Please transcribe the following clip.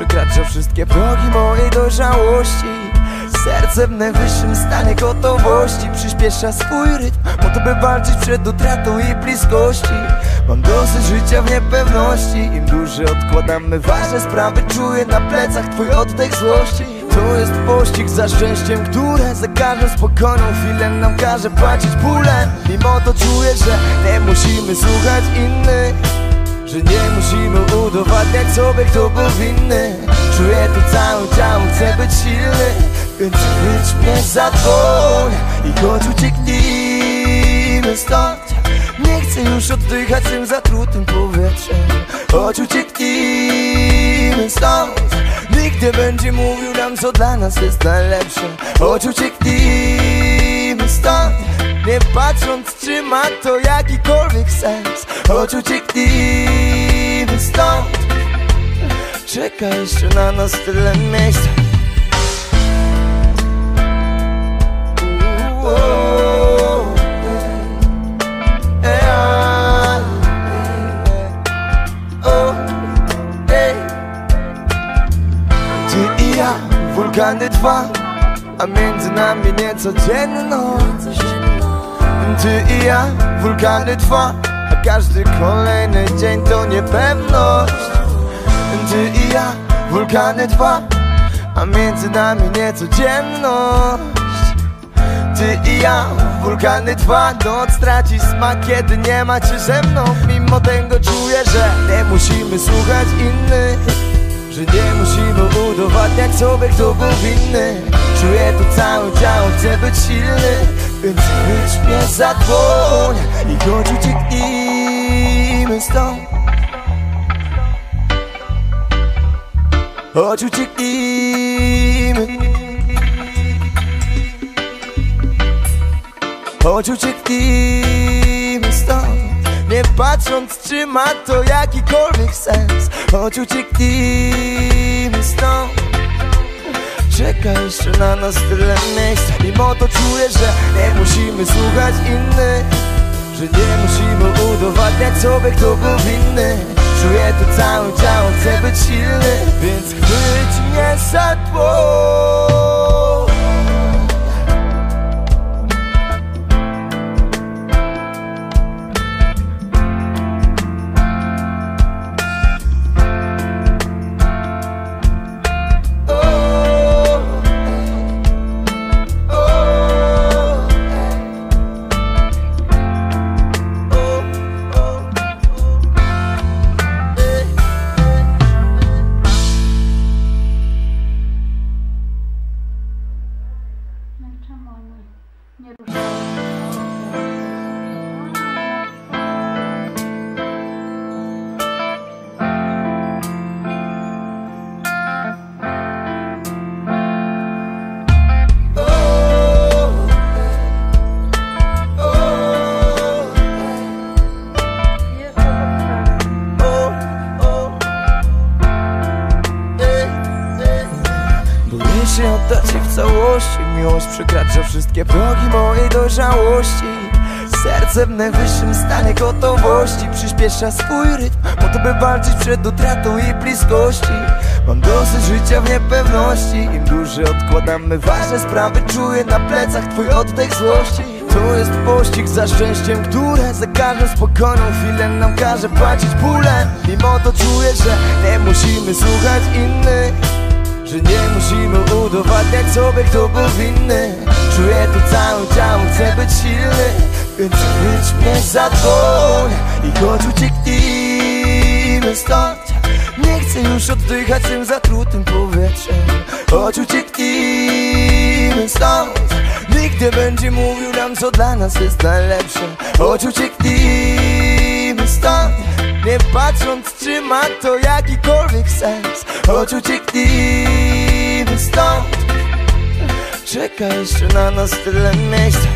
przekracza wszystkie progi mojej dojrzałości. Serce w najwyższym stanie gotowości Przyspiesza swój rytm Po to by walczyć przed utratą i bliskości. Mam dosyć życia w niepewności Im dłużej odkładamy ważne sprawy Czuję na plecach twój oddech złości. To jest pościg za szczęściem, które za każdą spokojną chwilę nam każe płacić bólem Mimo to czuję, że nie musimy słuchać innych że nie musimy udowadniać sobie, kto był winny. Czuję to całym ciałem, chcę być silny Więc chwyć mnie za dłoń I chodź ucieknijmy stąd. Nie chcę już oddychać tym zatrutym powietrzem. Chodź ucieknijmy stąd. Nikt nie będzie mówił nam, co dla nas jest najlepsze. Chodź ucieknijmy Nie patrząc, czy ma to jakikolwiek sens. Chodź ucieknijmy stąd. Czeka jeszcze na nas tyle ej. Ty i ja, wulkany dwa A między nami Ty i ja, wulkany dwa A każdy kolejny dzień to niepewność. Ty i ja, wulkany dwa A między nami niecodzienność. Ty i ja, wulkany dwa Noc traci smak, kiedy nie ma cię ze mną. Mimo tego czuję, że nie musimy słuchać innych Że nie musimy udowadniać sobie, kto był winny. Czuję to całym ciałem, chcę być silny Więc chwyć mnie za dłoń I chodź ucieknijmy stąd. Chodź ucieknijmy Chodź ucieknijmy stąd. Nie patrząc czy ma to jakikolwiek sens. Chodź ucieknijmy stąd Czeka jeszcze na nas tyle miejsc Mimo to czuję, że nie musimy słuchać innych. Że nie musimy udowadniać sobie kto był winny. Czuję to całym ciałem, chcę być silny Więc chwyć mnie za dłoń i czemu całości Miłość przekracza wszystkie progi mojej dojrzałości Serce w najwyższym stanie gotowości. Przyspiesza swój rytm Po to by walczyć przed utratą i bliskości. Mam dosyć życia w niepewności. Im dłużej odkładamy ważne sprawy Czuję na plecach twój oddech złości. To jest pościg za szczęściem, które za każdą spokojną chwilę nam każe płacić bólem Mimo to czuję, że nie musimy słuchać innych że nie musimy udowadniać sobie, kto był winny. Czuję to całym ciałem, chcę być silny Więc chwyć mnie za dłoń I chodź ucieknijmy stąd. Nie chcę już oddychać tym zatrutym powietrzem. Chodź ucieknijmy stąd. Nie będzie mówił nam, co dla nas jest najlepsze. Chodź ucieknijmy nie patrząc czy ma to jakikolwiek sens. Choć ucieknijmy stąd. Czeka jeszcze na nas tyle miejsca.